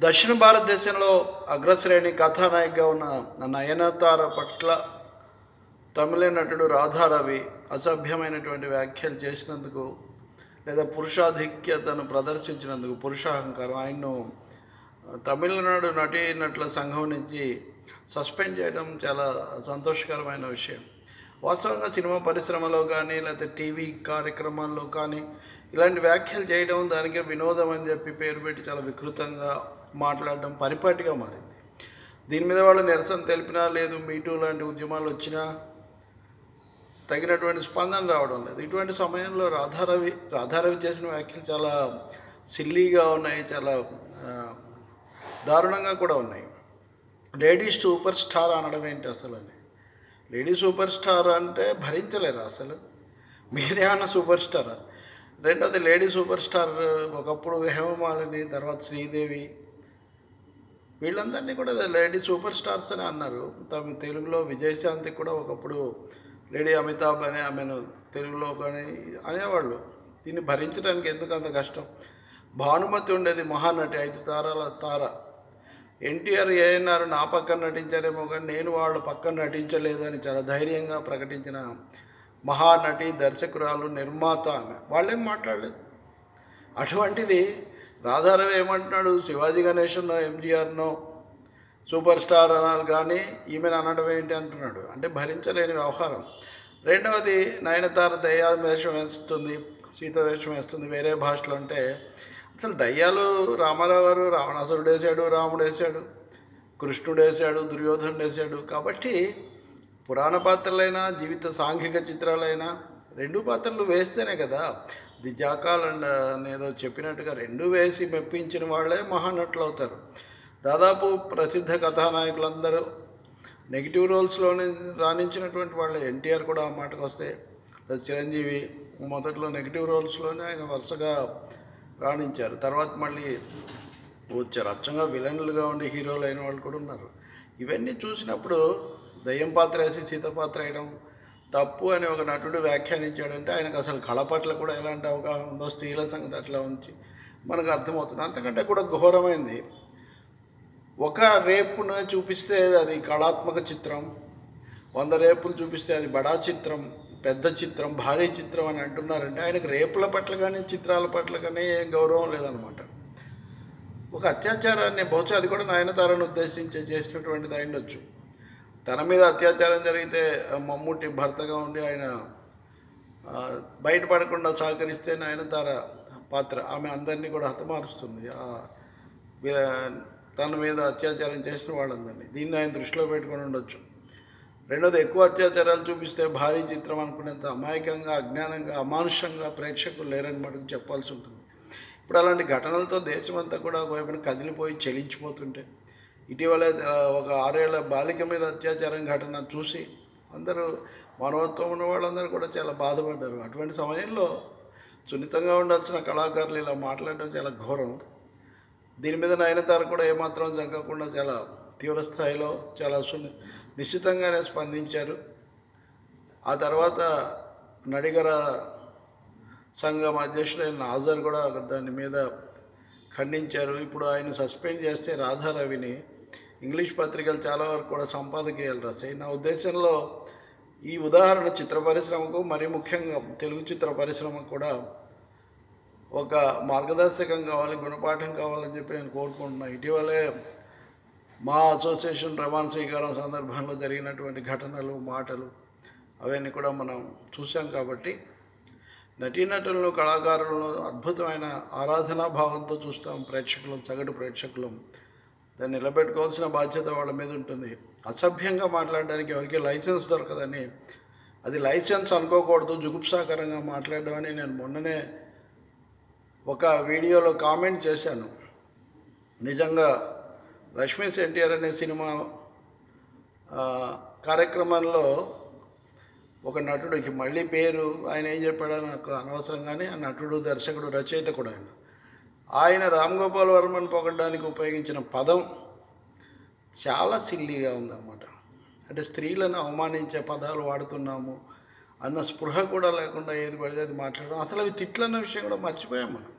దక్షిణ భారతదేశంలో అగ్రశ్రేణి కథానాయికగా ఉన్న నయనతార పట్ల తమిళ నటుడు రాధారవి అసభ్యమైనటువంటి వ్యాఖ్యలు చేసినందుకు లేదా పురుషాధిక్యతను ప్రదర్శించినందుకు పురుషాహంకారం. ఆయన్ను తమిళనాడు నటీనటుల సంఘం నుంచి సస్పెండ్ చేయడం చాలా సంతోషకరమైన విషయం. వాస్తవంగా సినిమా పరిశ్రమలో కానీ లేకపోతే టీవీ కార్యక్రమాల్లో కానీ ఇలాంటి వ్యాఖ్యలు చేయడం దానికే వినోదం అని చెప్పి పేరు పెట్టి చాలా వికృతంగా మాట్లాడడం పరిపాటిగా మారింది. దీని మీద వాళ్ళు నిరసన తెలిపినా లేదు మీటూ లాంటి ఉద్యమాలు వచ్చినా తగినటువంటి స్పందన రావడం లేదు. ఇటువంటి సమయంలో రాధారవి రాధారవి చేసిన వ్యాఖ్యలు చాలా సిల్లీగా ఉన్నాయి చాలా దారుణంగా కూడా ఉన్నాయి. లేడీ సూపర్ స్టార్ అనడం ఏంటి అసలు అని లేడీ సూపర్ స్టార్ అంటే భరించలేరు అసలు. మీరేమన్నా సూపర్ స్టారా రెండోది లేడీ సూపర్ స్టార్ ఒకప్పుడు హేమమాలిని తర్వాత శ్రీదేవి వీళ్ళందరినీ కూడా లేడీ సూపర్ స్టార్స్ అని అన్నారు. తమ తెలుగులో విజయశాంతి కూడా ఒకప్పుడు లేడీ అమితాబ్ అని ఆమెను తెలుగులో కానీ అనేవాళ్ళు. దీన్ని భరించడానికి ఎందుకు అంత కష్టం? భానుమతి ఉండేది మహానటి ఐదు తారాల తార. ఎన్టీఆర్ ఏఎన్ఆర్ నా పక్కన నటించారేమో కానీ నేను వాళ్ళ పక్కన నటించలేదు అని చాలా ధైర్యంగా ప్రకటించిన మహానటి దర్శకురాలు నిర్మాత ఆమె. వాళ్ళేం మాట్లాడలేదు? అటువంటిది రాధారవి ఏమంటున్నాడు? శివాజీ గణేషన్నో ఎంజీఆర్నో సూపర్ స్టార్ అనాలి కానీ ఈమెను అనడం ఏంటి అంటున్నాడు? అంటే భరించలేని వ్యవహారం. రెండవది నయనతార దయ్యాల వేషం వేస్తుంది సీత వేషం వేస్తుంది వేరే భాషలో అంటే అసలు దయ్యాలు రామారావు గారు రావణాసురుడు వేసాడు రాముడు వేశాడు కృష్ణుడు వేసాడు దుర్యోధనుడు వేసాడు కాబట్టి పురాణ పాత్రలైనా జీవిత సాంఘిక చిత్రాలైనా రెండు పాత్రలు వేస్తేనే కదా ది జాకాల్ అండ్ అనేదో చెప్పినట్టుగా రెండు వేసి మెప్పించిన వాళ్ళే మహానటులు అవుతారు దాదాపు ప్రసిద్ధ కథానాయకులందరూ నెగిటివ్ రోల్స్లోనే రాణించినటువంటి వాళ్ళే. ఎన్టీఆర్ కూడా ఆ మాటకు వస్తే చిరంజీవి మొదట్లో నెగిటివ్ రోల్స్లోనే ఆయన వరుసగా రాణించారు. తర్వాత మళ్ళీ వచ్చారు అచ్చంగా విలన్లుగా ఉండి హీరోలు అయిన వాళ్ళు కూడా ఉన్నారు. ఇవన్నీ చూసినప్పుడు దయ్యం పాత్ర వేసి సీత పాత్ర వేయడం తప్పు అని ఒక నటుడు వ్యాఖ్యానించాడంటే ఆయనకు అసలు కళ పట్ల కూడా ఎలాంటి అవగాహన ఉందో స్త్రీల సంగతి అట్లా ఉంచి మనకు అర్థమవుతుంది. అంతకంటే కూడా ఘోరమైంది ఒక రేపును చూపిస్తే అది కళాత్మక చిత్రం వంద రేపులు చూపిస్తే అది బడా చిత్రం పెద్ద చిత్రం భారీ చిత్రం అని అంటున్నారంటే ఆయనకు రేపుల పట్ల కానీ చిత్రాల పట్ల కానీ ఏం గౌరవం లేదనమాట. ఒక అత్యాచారాన్ని బహుశా అది కూడా నయనతారను ఉద్దేశించి చేసినటువంటిది అయిండొచ్చు తన మీద అత్యాచారం జరిగితే మమ్ముట్టి భర్తగా ఉండి ఆయన బయటపడకుండా సహకరిస్తే నయనతార పాత్ర. ఆమె అందరినీ కూడా హతమారుస్తుంది. తన మీద అత్యాచారం చేసిన వాళ్ళందరినీ. దీన్ని ఆయన దృష్టిలో పెట్టుకొని ఉండొచ్చు. రెండోది ఎక్కువ అత్యాచారాలు చూపిస్తే భారీ చిత్రం అనుకునేంత అమాయకంగా అజ్ఞానంగా అమానుషంగా ప్రేక్షకులు లేరని మటుకు చెప్పాల్సి ఉంటుంది. ఇప్పుడు అలాంటి ఘటనలతో దేశమంతా కూడా ఒకవైపున కదిలిపోయి చెలించిపోతుంటే ఇటీవల ఒక ఆరేళ్ళ బాలిక మీద అత్యాచారం ఘటన చూసి అందరూ మానవత్వం ఉన్న వాళ్ళందరూ కూడా చాలా బాధపడ్డారు. అటువంటి సమయంలో సున్నితంగా ఉండాల్సిన కళాకారులు ఇలా మాట్లాడడం చాలా ఘోరం. దీని మీద నయనతార కూడా ఏమాత్రం జంకకుండా చాలా తీవ్ర స్థాయిలో చాలా సున్ని నిశ్చితంగానే స్పందించారు. ఆ తర్వాత నడిగర సంఘం అధ్యక్షుడైన నాజర్ కూడా దాని మీద ఖండించారు. ఇప్పుడు ఆయన సస్పెండ్ చేస్తే రాధారవిని ఇంగ్లీష్ పత్రికలు చాలా వరకు కూడా సంపాదకీయాలు రాశాయి. నా ఉద్దేశంలో ఈ ఉదాహరణ చిత్ర పరిశ్రమకు మరీ ముఖ్యంగా తెలుగు చిత్ర పరిశ్రమకు కూడా ఒక మార్గదర్శకం కావాలి గుణపాఠం కావాలని చెప్పి నేను కోరుకుంటున్నాను ఇటీవలే మా అసోసియేషన్ ప్రమాణ స్వీకారం సందర్భంలో జరిగినటువంటి ఘటనలు మాటలు అవన్నీ కూడా మనం చూసాం కాబట్టి నటీనటులను కళాకారులను అద్భుతమైన ఆరాధనా భావంతో చూస్తాం. ప్రేక్షకులం సగటు ప్రేక్షకులం. దాన్ని నిలబెట్టుకోవాల్సిన బాధ్యత వాళ్ళ మీద ఉంటుంది. అసభ్యంగా మాట్లాడడానికి ఎవరికి లైసెన్స్ దొరకదని అది లైసెన్స్ అనుకోకూడదు జుగుప్సాకరంగా మాట్లాడడం అని నేను మొన్ననే ఒక వీడియోలో కామెంట్ చేశాను. నిజంగా రష్మి ఎన్టీఆర్ అనే సినిమా కార్యక్రమంలో ఒక నటుడికి మళ్ళీ పేరు ఆయన ఏం చెప్పాడో నాకు అనవసరం కానీ ఆ నటుడు దర్శకుడు రచయిత కూడా ఆయన. ఆయన రామ్ గోపాల్ వర్మను పొగడడానికి ఉపయోగించిన పదం చాలా సిల్లీగా ఉందన్నమాట. అంటే స్త్రీలను అవమానించే పదాలు వాడుతున్నాము అన్న స్పృహ కూడా లేకుండా ఏది పడితే అది మాట్లాడడం. అసలు అవి తిట్లన్న విషయం కూడా మర్చిపోయాం మనం.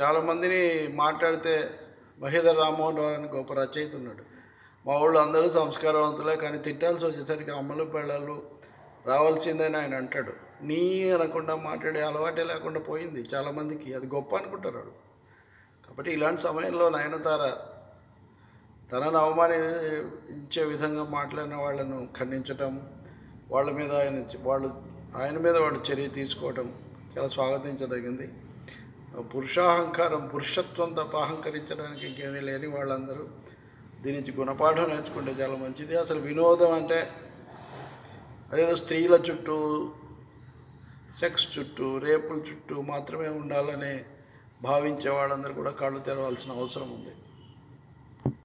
చాలామందిని మాట్లాడితే మహేందర్ రామ్మోహన్ రావు అని గొప్ప రచయిత ఉన్నాడు. మా వాళ్ళు అందరూ సంస్కారవంతులే కానీ తిట్టాల్సి వచ్చేసరికి అమ్మలు పిల్లలు రావాల్సిందని ఆయన అంటాడు. నీ అనకుండా మాట్లాడే అలవాటే లేకుండా పోయింది చాలామందికి. అది గొప్ప అనుకుంటారు వాళ్ళు. కాబట్టి ఇలాంటి సమయంలో నయనతార తనను అవమానించే విధంగా మాట్లాడిన వాళ్ళను ఖండించటం వాళ్ళ మీద ఆయన వాళ్ళు ఆయన మీద వాళ్ళు చర్య తీసుకోవటం చాలా స్వాగతించదగింది. పురుషాహంకారం పురుషత్వం తప్ప అహంకరించడానికి ఇంకేమీ లేని వాళ్ళందరూ దీని నుంచి గుణపాఠం నేర్చుకుంటే చాలా మంచిది. అసలు వినోదం అంటే అదేదో స్త్రీల చుట్టూ సెక్స్ చుట్టూ రేపుల చుట్టూ మాత్రమే ఉండాలని భావించే వాళ్ళందరూ కూడా కళ్ళు తెరవాల్సిన అవసరం ఉంది.